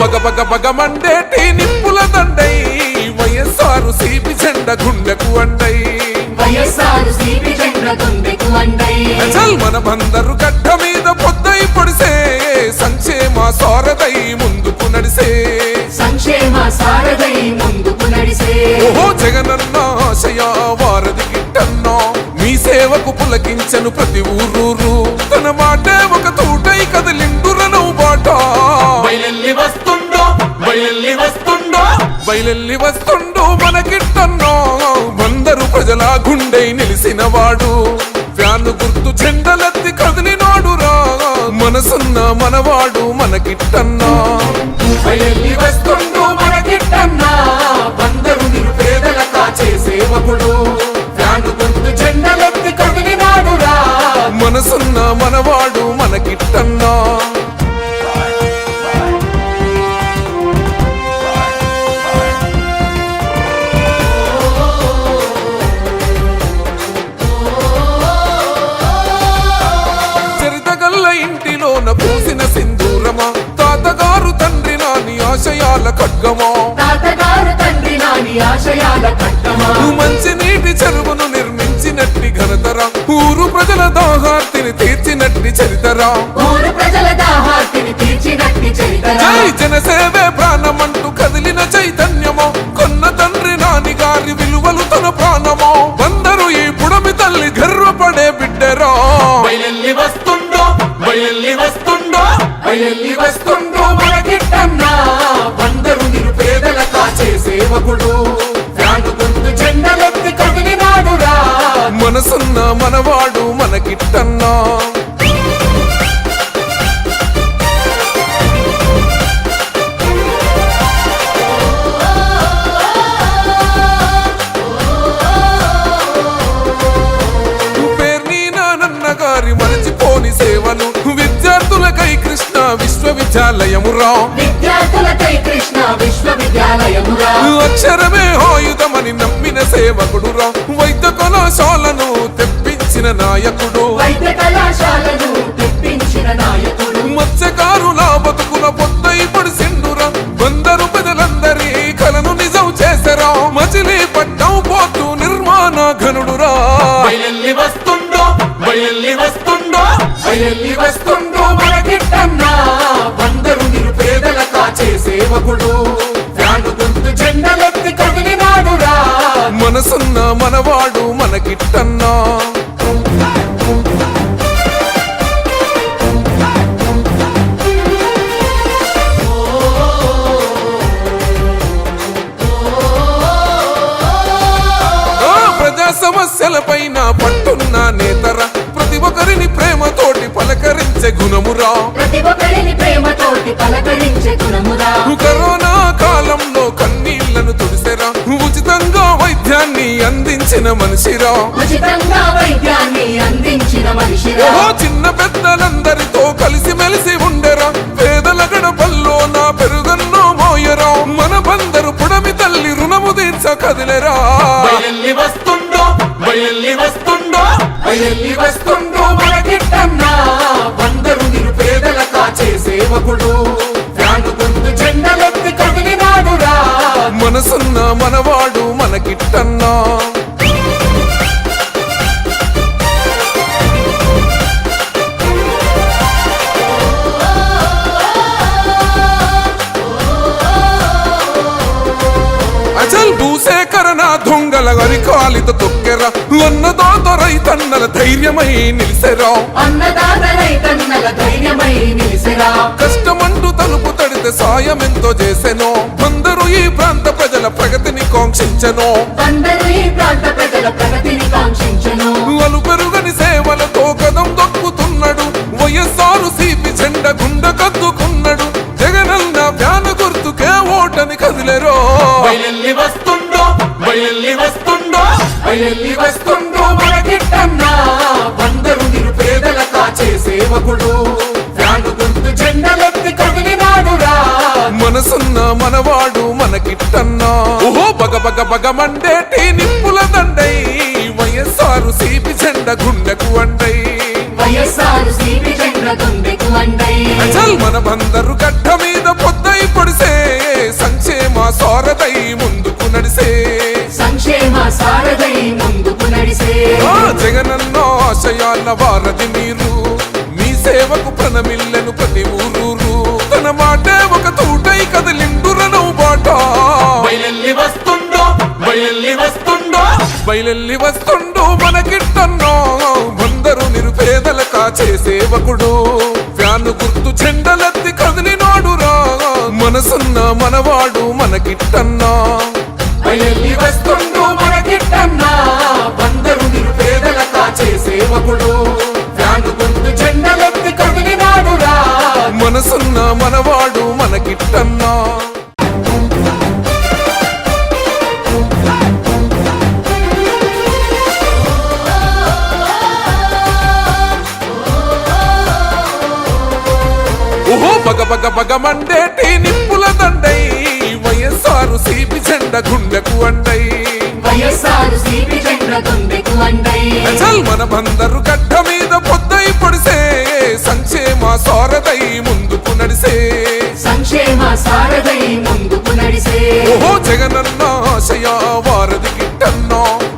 బగ బగ మండేటి నిప్పుల దండై. వైఎస్ఆర్ సిపి జెండ గుండెకు అండై. వైఎస్ఆర్ సిపి చంద్ర గుండెకు అండై. చల్ మన బందరు గడ్డ మీద పొద్దై పొడిసే. సంక్షేమ సారదై ముందుకు నడిసే. సంక్షేమ సారథై ముందుకు నడిసే. ఓహో జగనన్న ఆశయ వారధి గిట్టన్నో మీ సేవకు పులకించను ప్రతి ఊరూరు. తన మాటే ఒక తూటై కదిలిండురను బయలెల్లి వస్తుండో బయలెల్లి వస్తుండు మనకిట్టన్నో. వందరు ప్రజల గుండె నిలిసిన వాడు ఫ్యాను గుర్తు చెండలెత్తి కదిలినాడు రా మనసున్న మనవాడు మనకిట్టన్నా. బయలెల్లి వస్తుండో మనకిట్టన్నా వందరు నిరుపేదల కాచే సేవకుడు. ఫ్యాను గుర్తు చెండలెత్తి కదిలినాడు రా మనసున్న మనవాడు మనకిట్టన్నా. ఆశయాల కట్టమా? మంచి నీటి చెరువును నిర్మించినట్టి ఘనతరా. ఊరు ప్రజల దాహార్తిని తీర్చినట్టి చరితరా. ఊరు ప్రజల దాహార్తిని తీర్చినట్టి చరితరా? జై జనసేవే ప్రాణమంటూ కదిలిన చైతన్యమో. కొన్న తండ్రి నాని గారి విలువలు తన ప్రాణమో. వందరు ఈ పుడమి తల్లి గర్వపడే బిడ్డరా. బయలెల్లి వస్తుండో బయలెల్లి వస్తుండో బయలెల్లి వస్తుండో మనకిట్టన్నా బందరు నిరుపేదల కాచే సేవకుడు మనసున్న మనవాడు మనకిట్టన్నా. మరచిపోని సేవలు. విద్యార్థులకై కృష్ణ విశ్వవిద్యాలయమురా. విద్యార్థులకై కృష్ణ విశ్వవిద్యాలయమురా. అక్షరమే ఆయుధమని నమ్మిన సేవకుడురా. వైద్య కళాశాలను తెప్పించిన నాయకుడు. వైద్య కళాశాలను తెప్పించిన నాయకుడు. మత్స్యకారుల బతుకుల పొద్దై పడిసిండురా. బందరు పెదలందరి కలను నిజం చేసరా. మచిలీ పట్టం పోతూ నిర్మాణ ఘనుడురా. బయలెల్లి వస్తుండో బయలెల్లి వస్తుండో మనకిట్టన్నా బందరు నిరుపేదల కాచే సేవకుడు. మనసున్న మనవాడు మనకిట్టన్నా సమస్యలపైన పట్టున్న నేతర ప్రతి ఒక్కరిని ప్రేమతోటి పలకరించే గుణమురా. కరోనా కాలంలో అందించిన మనిషిరా. చిన్న పెద్దలందరితో కలిసి మెలిసి ఉండెరా. పేదల గడపల్లో నా పెరుగన్నో మోయరా. మన బందరు పుడమి తల్లి రుణము తీర్చ కదిలేరా. వస్తుండో వస్తుండో బందరు నిరుపేదల కాచే సేవకుడు. మనసున్న మనవాడు మనకిట్టన్నా దొంగల అరికాలిత తొక్కెరా. అన్నదాత రైతన్నల ధైర్యమై నిలిసెరా. అన్నదాత రైతన్నల ధైర్యమై నిలిసిరా. కష్టమంటూ తలుపు తడితే సాయం ఎంతో చేసెనో. అందరూ ఈ ప్రాంత ప్రజల ప్రగతిని కాంక్షించెనో. అందరూ ఈ ప్రాంత ప్రజల ప్రగతిని కాంక్షించను. అలు పెరుగని సేవలతో కదం దొక్కుతున్నాడు. వైఎస్ఆర్ సిపి జెండ గుండె కద్దుకున్నాడు కదిలేరో. బయలెల్లి వస్తుండో బయలెల్లి వస్తుండో బయలెల్లి వస్తుండో మనకిట్టన్నా. బందరు నిరుపేదల కాచే సేవకుడు ఫ్యాను గుర్తు జెండలెత్తి కదిలినాడురా. మనసున్న మనవాడు మనకిట్టన్నా. ఓహో బగ బగ బగ మండేటి నిప్పుల దండై. వైఎస్ఆర్ సిపి జెండ గుండెకు అండై. వైఎస్ఆర్ సిపి చంద్ర గుండెకు అండై. మన బందరు గడ్డ మీద పొద్దై జగనన్న ఆశయాల వారధి మీరు మీ సేవకు ప్రణమిల్లెను ప్రతి ఊరూరు. తన మాటే ఒక తూటై కదిలిండురను బాట. బయలెల్లి వస్తుండో బయలెల్లి వస్తుండో. బయలెల్లి వస్తుండు మనకిట్టన్నో. అందరూ నిరుపేదల కాచే సేవకుడు. ఫ్యాను గుర్తు చెండలెత్తి కదిలినాడురా. మనసున్న మనవాడు మనకిట్టన్నా. బయలెల్లి వస్తుండో మనసున్న మనవాడు మనకిట్టన్నా. ఓహో బగ బగ బగ మండేటి నిప్పుల దండై వయస్సారు సీపి చెండ గుండెకు అండై. వైఎస్ఆర్ సిపి జెండ గుండెకు అండై. మన బందరు గడ్డ మీద సంక్షేమ